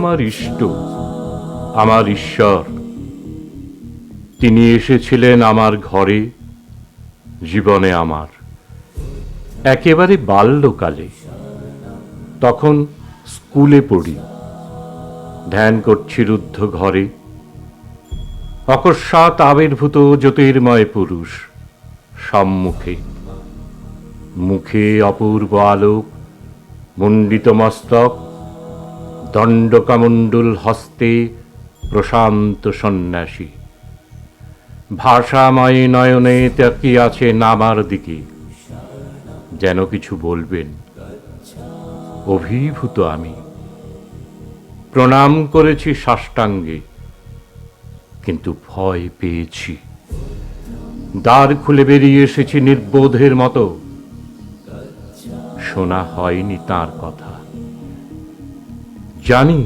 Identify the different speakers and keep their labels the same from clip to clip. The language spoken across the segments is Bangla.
Speaker 1: আমার ইষ্ট, আমার ঈশ্বর। তিনি এসেছিলেন আমার ঘরে, জীবনে আমার। একেবারে বাল্যকালে। তখন স্কুলে পড়ি। ধ্যান করছি রুদ্ধ ঘরে। অকস্মাৎ আবির্ভূত জ্যোতির্ময় পুরুষ সম্মুখে। মুখে অপূর্ব আলোক, মণ্ডিত মস্তক দণ্ডকামণ্ডুল হস্তে প্রশান্ত সন্ন্যাসী। ভাষাময় নয়নে তাকিয়ে আছে নামার দিকে। যেন কিছু বলবেন। অভিভূত আমি। প্রণাম করেছি সাষ্টাঙ্গে, কিন্তু ভয় পেয়েছি। দ্বার খুলে বেরিয়ে এসেছি নির্বোধের মতো। শোনা হয়নি তার কথা। জানি,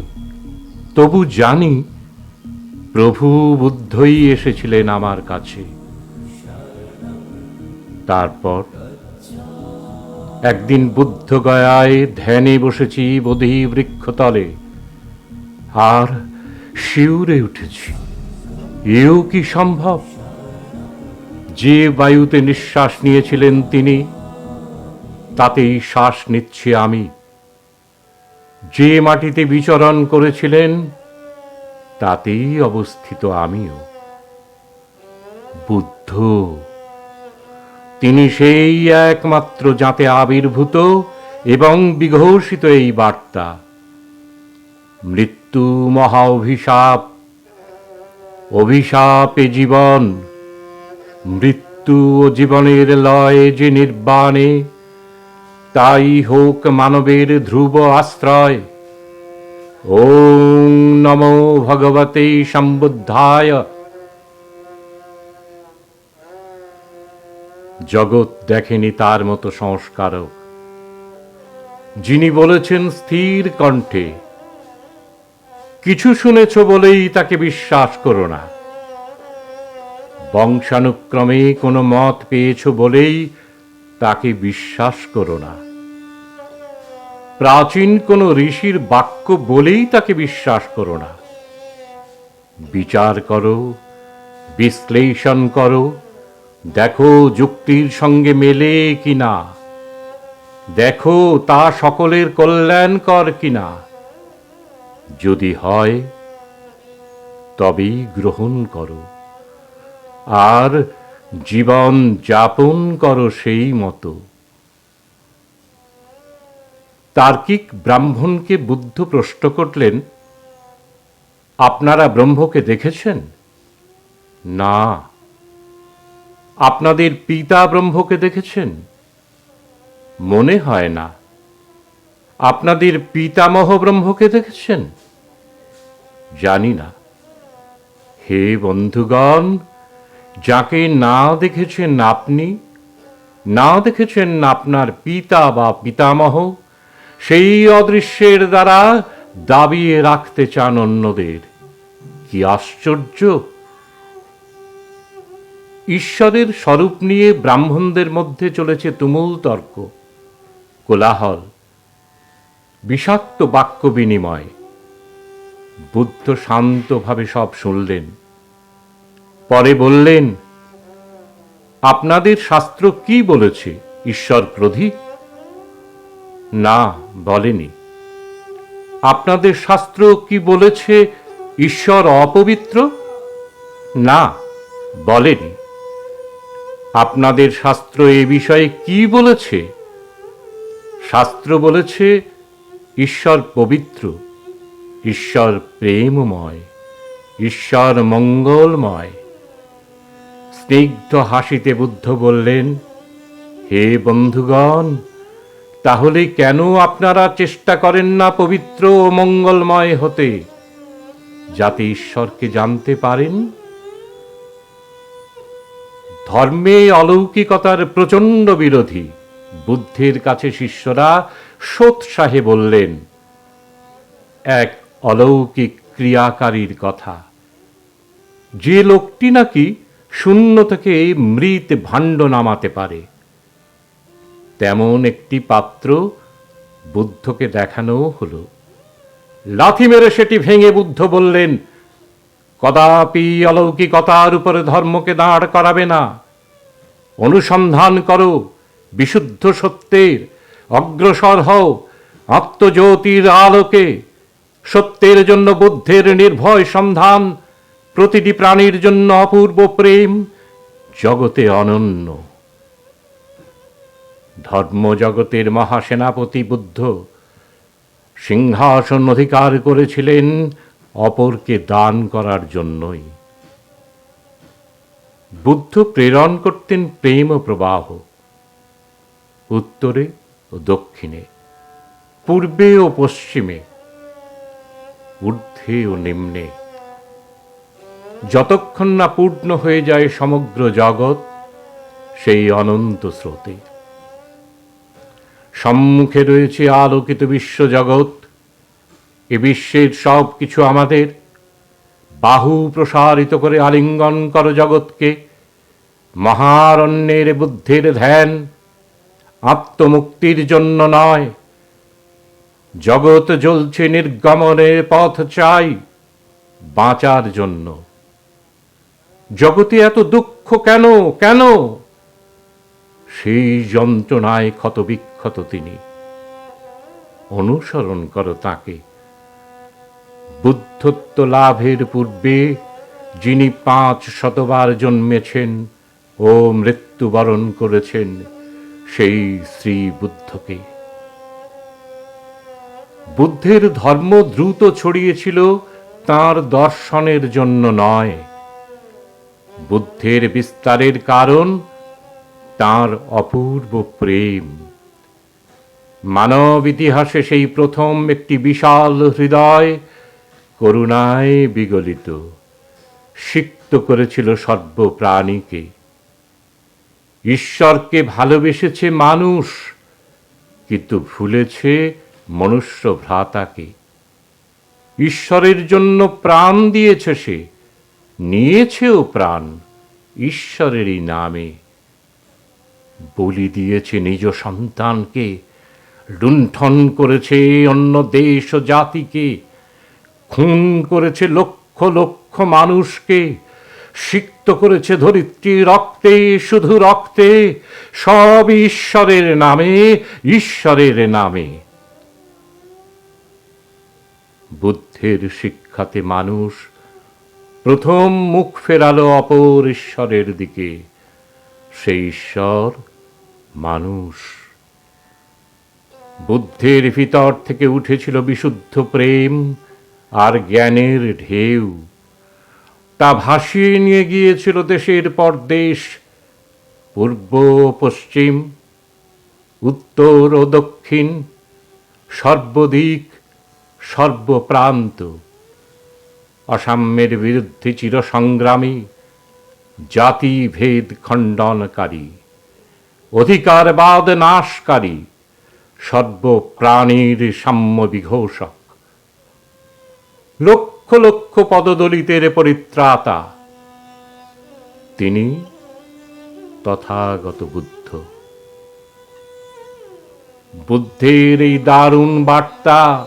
Speaker 1: তবু জানি, প্রভু বুদ্ধই এসেছিলেন আমার কাছে। তারপর একদিন বুদ্ধ গয়ায় ধ্যানে বসেছি বোধি বৃক্ষতলে, আর শিউরে উঠেছি। এও কি সম্ভব? যে বায়ুতে নিঃশ্বাস নিয়েছিলেন তিনি, তাতেই শ্বাস নিচ্ছি আমি। যে মাটিতে বিচরণ করেছিলেন, তাতেই অবস্থিত আমিও। বুদ্ধ। তিনি সেই একমাত্র যাতে আবির্ভূত এবং বিঘোষিত এই বার্তা। মৃত্যু মহা অভিশাপ, অভিশাপে জীবন, মৃত্যু ও জীবনের লয়ে যে নির্বাণে তাই হোক মানবের ধ্রুব আশ্রয়। ওম নমো ভগবতে সম্বুদ্ধায়। জগৎ দেখেনি তার মতো সংস্কারক। যিনি বলেছেন স্থির কণ্ঠে, কিছু শুনেছ বলেই তাকে বিশ্বাস করো না। বংশানুক্রমে কোনো মত পেয়েছ বলেই তাকে বিশ্বাস করো না। প্রাচীন কোনো ঋষির বাক্য বলেই তাকে বিশ্বাস করো না। বিচার করো, বিশ্লেষণ করো, দেখো যুক্তির সঙ্গে মেলে কিনা, দেখো তা সকলের কল্যাণ কল্যাণকর কিনা। যদি হয়, তবেই গ্রহণ করো। আর জীবন যাপন করো সেই মতো। তার্কিক ব্রাহ্মণকে বুদ্ধ প্রশ্ন করলেন, আপনারা ব্রহ্মকে দেখেছেন? না। আপনাদের পিতা ব্রহ্মকে দেখেছেন? মনে হয় না। আপনাদের পিতামহ ব্রহ্মকে দেখেছেন? জানি না। হে বন্ধুগণ, যাকে না দেখেছেন আপনি, না দেখেছেন আপনার পিতা বা পিতামহ সেই অদৃশ্যের দ্বারা দাবিয়ে রাখতে চান অন্যদের। কি আশ্চর্য! ঈশ্বরের স্বরূপ নিয়ে ব্রাহ্মণদের মধ্যে চলেছে তুমুল তর্ক, কোলাহল, বিষাক্ত বাক্য বিনিময়। বুদ্ধ শান্তভাবে সব শুনলেন। পরে বললেন, আপনাদের শাস্ত্র কি বলেছে, ঈশ্বর ক্রোধী না বলেনি। আপনাদের শাস্ত্র কি বলেছে, ঈশ্বর অপবিত্র? না বলেনি। আপনাদের শাস্ত্র এ বিষয়ে কি বলেছে? শাস্ত্র বলেছে, ঈশ্বর পবিত্র, ঈশ্বর প্রেমময়, ঈশ্বর মঙ্গলময়। স্নিগ্ধ হাসিতে বুদ্ধ বললেন, হে বন্ধুগণ তাহলে কেন আপনারা চেষ্টা করেন না পবিত্র ও মঙ্গলময় হতে? যাতে ঈশ্বরকে জানতে পারেন। ধর্মে অলৌকিকতার প্রচণ্ড বিরোধী। বুদ্ধের কাছে শিষ্যরা সোৎসাহে বললেন, এক অলৌকিক ক্রিয়াকারীর কথা। যে লোকটি নাকি শূন্য থেকে মৃত ভাণ্ড নামাতে পারে তেমন একটি পাত্র বুদ্ধকে দেখানো হলো। লাথি মেরে সেটি ভেঙে বুদ্ধ বললেন, কদাপি অলৌকিকতার উপরে ধর্মকে দাঁড় করাবে না। অনুসন্ধান করো, বিশুদ্ধ সত্যের, অগ্রসর হও, আত্মজ্যোতির আলোকে। সত্যের জন্য বুদ্ধের নির্ভয় সন্ধান, প্রতিটি প্রাণীর জন্য অপূর্ব প্রেম, জগতে অনন্য। ধর্মজগতের মহাসেনাপতি বুদ্ধ সিংহাসন অধিকার করেছিলেন অপরকে দান করার জন্যই। বুদ্ধ প্রেরণ করতেন প্রেম প্রবাহ উত্তরে ও দক্ষিণে, পূর্বে ও পশ্চিমে, ঊর্ধ্বে ও নিম্নে। যতক্ষণ না পূর্ণ হয়ে যায় সমগ্র জগৎ, সেই অনন্ত স্রোতে। সম্মুখে রয়েছে আলোকিত বিশ্বজগৎ। এ বিশ্বের সব কিছু আমাদের। বাহু প্রসারিত করে আলিঙ্গন কর জগৎকে। মহারণ্যের বুদ্ধের ধ্যান আত্মমুক্তির জন্য নয়। জগৎ জ্বলছে নির্গমনের পথ চাই বাঁচার জন্য। জগতে এত দুঃখ কেন? কেন? সেই যন্ত্রণায় ক্ষতবিক্ষত তিনি। অনুসরণ করো তাকে। বুদ্ধত্ব লাভের পূর্বে যিনি পাঁচ শতবার জন্মেছেন ও মৃত্যুবরণ করেছেন, সেই শ্রী বুদ্ধকে। বুদ্ধের ধর্ম দ্রুত ছড়িয়েছিল, তার দর্শনের জন্য নয়। বুদ্ধের বিস্তারের কারণ, তার অপূর্ব প্রেম। মানব ইতিহাসে সেই প্রথম একটি বিশাল হৃদয় করুণায় বিগলিত, সিক্ত করেছিল সর্বপ্রাণীকে। ঈশ্বরকে ভালোবেসেছে মানুষ, কিন্তু ভুলেছে মনুষ্য ভ্রাতাকে ঈশ্বরের জন্য প্রাণ দিয়েছে সে, নিয়েছেও প্রাণ ঈশ্বরেরই নামে। বলি দিয়েছে নিজ সন্তানকে লুণ্ঠন করেছে অন্য দেশ ও জাতিকে, খুন করেছে লক্ষ লক্ষ মানুষকে, সিক্ত করেছে ধরিত্রী রক্তে, শুধু রক্তে, সব ঈশ্বরের নামে ঈশ্বরের নামে। বুদ্ধের শিক্ষাতে মানুষ প্রথম মুখ ফেরালো অপর ঈশ্বরের দিকে। সেই ঈশ্বর মানুষ। বুদ্ধের ভিতর থেকে উঠেছিল বিশুদ্ধ প্রেম আর জ্ঞানের ঢেউ। তা ভাসিয়ে নিয়ে গিয়েছিল দেশের পর দেশ পূর্ব, পশ্চিম, উত্তর ও দক্ষিণ, সর্বদিক, সর্বপ্রান্ত। অসাম্যের বিরুদ্ধে চিরসংগ্রামী, জাতিভেদ খণ্ডনকারী, অধিকারবাদ নাশকারী সর্বপ্রাণীর সাম্য বিঘোষক। লক্ষ লক্ষ পদদলিতের পরিত্রাতা। তিনি তথাগত বুদ্ধ। বুদ্ধের এই দারুণ বার্তা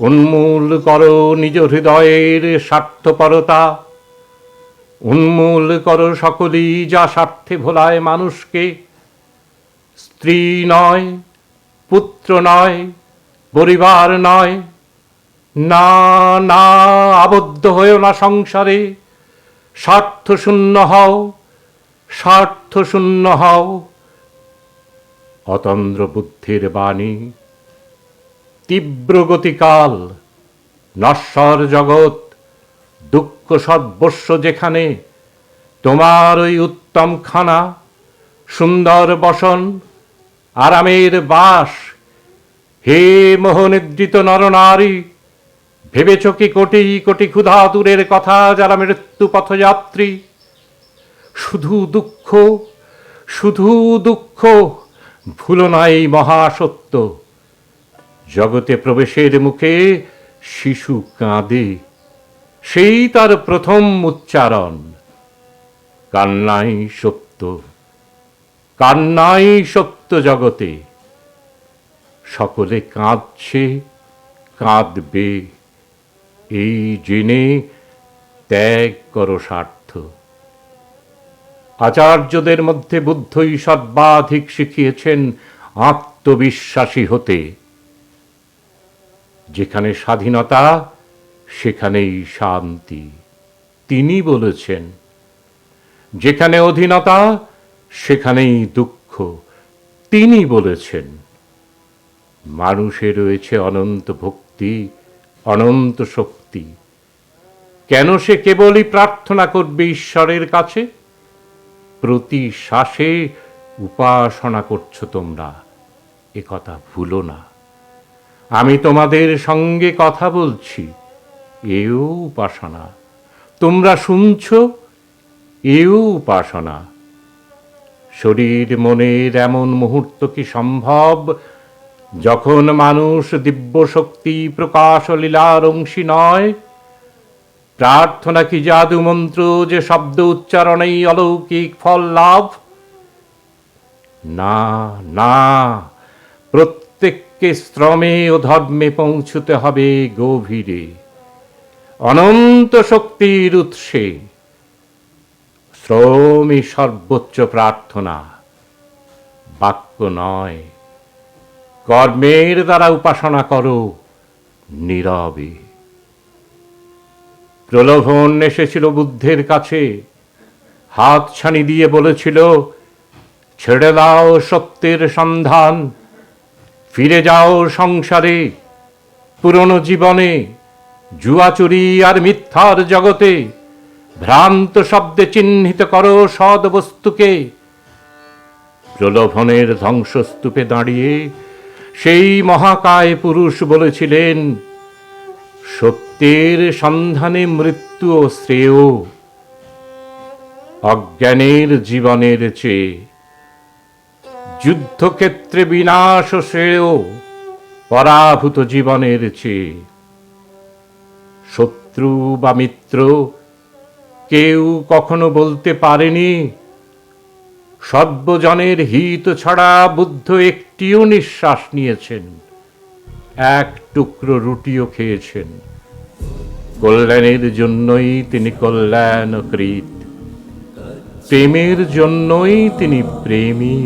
Speaker 1: উন্মূল করো নিজ হৃদয়ের স্বার্থপরতা। উন্মূল করো সকলেই যা স্বার্থে ভোলায় মানুষকে। স্ত্রী নয় পুত্র নয়, পরিবার নয়। না না, আবদ্ধ হয়েও না সংসারে। স্বার্থ শূন্য হও, স্বার্থ শূন্য হও। অতন্দ্র বুদ্ধির বাণী। তীব্র গতিকাল। নশ্বর জগৎ, দুঃখ সর্বস্ব যেখানে, তোমার ওই উত্তম খানা সুন্দর বসন। আরামের বাস। হে মোহনিদ্রিত নরনারী, ভেবেছ কি কোটি কোটি ক্ষুধা দূরের কথা যারা মৃত্যু পথযাত্রী? শুধু দুঃখ শুধু দুঃখ, ভুলো না এই মহাসত্য। জগতে প্রবেশের মুখে শিশু কাঁদে। সেই তার প্রথম উচ্চারণ, কান্নাই সত্য। কান্নাই সত্য জগতে। সকলে কাঁদছে, কাঁদবে। এই জেনে ত্যাগ করো স্বার্থ। আচার্যদের মধ্যে বুদ্ধই সর্বাধিক শিখিয়েছেন আত্মবিশ্বাসী হতে। যেখানে স্বাধীনতা, সেখানেই শান্তি। তিনি বলেছেন, যেখানে অধীনতা সেখানেই দুঃখ। তিনি বলেছেন, মানুষে রয়েছে অনন্ত ভক্তি, অনন্ত শক্তি। কেন সে কেবলই প্রার্থনা করবে ঈশ্বরের কাছে? প্রতি শ্বাসে উপাসনা করছ তোমরা। এ কথা ভুলো না। আমি তোমাদের সঙ্গে কথা বলছি, এও উপাসনা। তোমরা শুনছ, এও উপাসনা। শরীর মনের এমন মুহূর্ত কি সম্ভব? যখন মানুষ দিব্য শক্তি প্রকাশ লীলার অংশী নয়, প্রার্থনা কি জাদু মন্ত্র যে শব্দ উচ্চারণেই অলৌকিক ফল লাভ? না না, প্রত্যেককে শ্রমে ও ধর্মে পৌঁছতে হবে গভীরে। অনন্ত শক্তির উৎসে শ্রমই সর্বোচ্চ প্রার্থনা। বাক্য নয়। কর্মের দ্বারা উপাসনা করো, নীরবে। প্রলোভন এসেছিল বুদ্ধের কাছে। হাত ছানি দিয়ে বলেছিল, ছেড়ে দাও সত্যের সন্ধান। ফিরে যাও সংসারে। পুরনো জীবনে জুয়াচুরি আর মিথ্যার জগতে ভ্রান্ত শব্দে চিহ্নিত করো সদ বস্তুকে। প্রলোভনের ধ্বংসস্তূপে দাঁড়িয়ে সেই মহাকায় পুরুষ বলেছিলেন, সত্যের সন্ধানে মৃত্যু ও শ্রেয়, অজ্ঞানের জীবনের চেয়ে। যুদ্ধক্ষেত্রে বিনাশ ও শ্রেয়, পরাভূত জীবনের চেয়ে। শত্রু বা মিত্র কেউ কখনো বলতে পারেনি, সর্বজনের হিত ছাড়া বুদ্ধ একটিও নিঃশ্বাস নিয়েছেন, এক টুকরো রুটিও খেয়েছেন। কল্যাণের জন্যই তিনি কল্যাণকৃত, প্রেমের জন্যই তিনি প্রেমী।